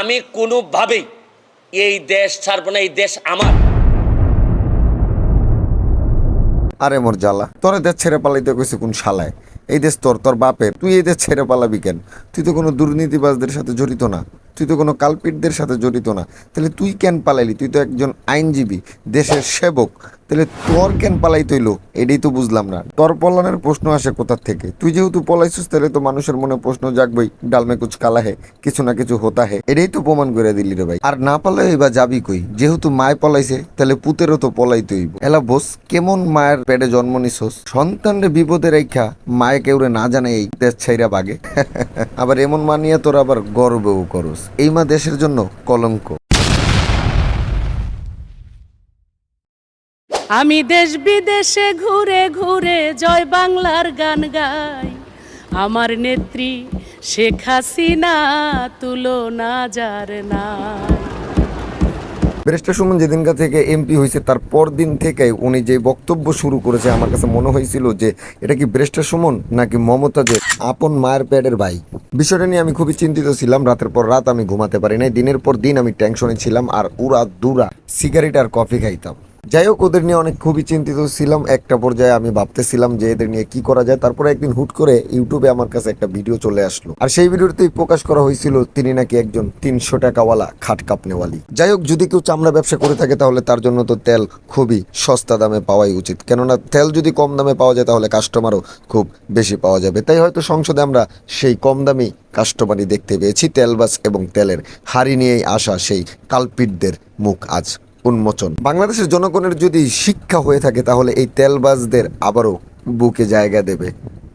আমি কোনোভাবেই এই দেশ ছাড়ব না, এই দেশ আমার। আরে মোর জ্বালা, তোর দেশ ছেড়ে পালাইতে কইছে কোন শালায়। এই দেশ তোর তোর বাপের। তুই এই দেশ ছেড়ে পালাবি কেন? তুই তো কোনো দুর্নীতিবাজদের সাথে জড়িত না। তুই তো কোনো কালপিটদের সাথে জড়িত না। তাহলে তুই কেন পালাইলি? তুই তো একজন আইনজীবী, দেশের সেবক। তাহলে তোর কেন পালাই তৈল এটাই তো বুঝলাম না। তোর পলানের প্রশ্ন আসে কোথার থেকে? তুই যেহেতু পলাইছিস, তাহলে তো মানুষের মনে প্রশ্ন জাগবেই। ডালমে কুচ কালা হে, কিছু না কিছু হতা হে। এটাই তো প্রমাণ করে দিলি রে ভাই। আর না পালাই বা যাবি কই? যেহেতু মায় পলাইছে, তাহলে পুতেরও তো পলাইতে হইব। এলা বোস, কেমন মায়ের পেটে জন্ম নিছস? সন্তানরে বিপদে রেখা মায়ে কেউরে না জানে এই দেশ ছাইরা বাগে। আবার এমন মানিয়ে তোর আবার গর্বও করস। এই মা দেশের জন্য কলঙ্ক। আমি দেশ বিদেশে ঘুরে ঘুরে জয় বাংলার গান গাই। আমার নেত্রী শেখ হাসিনা তুলনা যার নাই। ব্যারিস্টার সুমন যেদিনকা থেকে এমপি হয়েছে তার পর দিন থেকে উনি যে বক্তব্য শুরু করেছে আমার কাছে মনে হয়েছিল যে এটা কি ব্যারিস্টার সুমন নাকি মমতাজের আপন মায়ের প্যাডের ভাই। বিষয়টা নিয়ে আমি খুবই চিন্তিত ছিলাম, রাতের পর রাত আমি ঘুমাতে পারি নাই, দিনের পর দিন আমি টেনশনে ছিলাম আর উড়া দুরা সিগারেট আর কফি খাইতাম। যাই হোক, ওদের নিয়ে অনেক খুবই চিন্তিত ছিলাম। একটা পর্যায়ে আমি ভাবতেছিলাম যে এদের নিয়ে কি করা যায়। তারপরে একদিন হুট করে ইউটিউবে আমার কাছে একটা ভিডিও চলে আসলো। আর সেই ভিডিওতেই প্রকাশ করা হয়েছিল, তিনি নাকি একজন তিনশো টাকাওয়ালা খাট কাপনেওয়ালি। যাই হোক, যদি কেউ চামড়া ব্যবসা করে থাকে, তাহলে তার জন্য তো তেল খুবই সস্তা দামে পাওয়াই উচিত। কেননা তেল যদি কম দামে পাওয়া যায়, তাহলে কাস্টমারও খুব বেশি পাওয়া যাবে। তাই হয়তো সংসদে আমরা সেই কম দামি কাস্টমারই দেখতে পেয়েছি তেলবাস এবং তেলের হাড়ি নিয়েই আসা সেই কালপিটদের মুখ আজ। উন্মোচন। বাংলাদেশের জনগণের যদি শিক্ষা হয়ে থাকে, তাহলে এই তেলবাজদের আবারও বুকে জায়গা দেবে।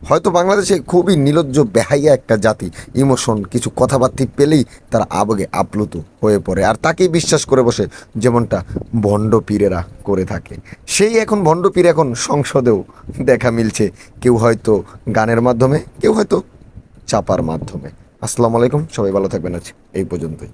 হয়তো বাংলাদেশে খুবই নিলজ্জ, বেহাইয়া একটা জাতি। ইমোশন, কিছু কথাবার্তি পেলেই তারা আবেগে আপ্লুত হয়ে পড়ে। আর তাকেই বিশ্বাস করে বসে যেমনটা ভণ্ড পীরেরা করে থাকে। সেই এখন ভণ্ড পীর এখন সংসদেও দেখা মিলছে। কেউ হয়তো গানের মাধ্যমে, কেউ হয়তো চাপার মাধ্যমে। আসসালামু আলাইকুম, সবাই ভালো থাকবেন আজ এই পর্যন্তই।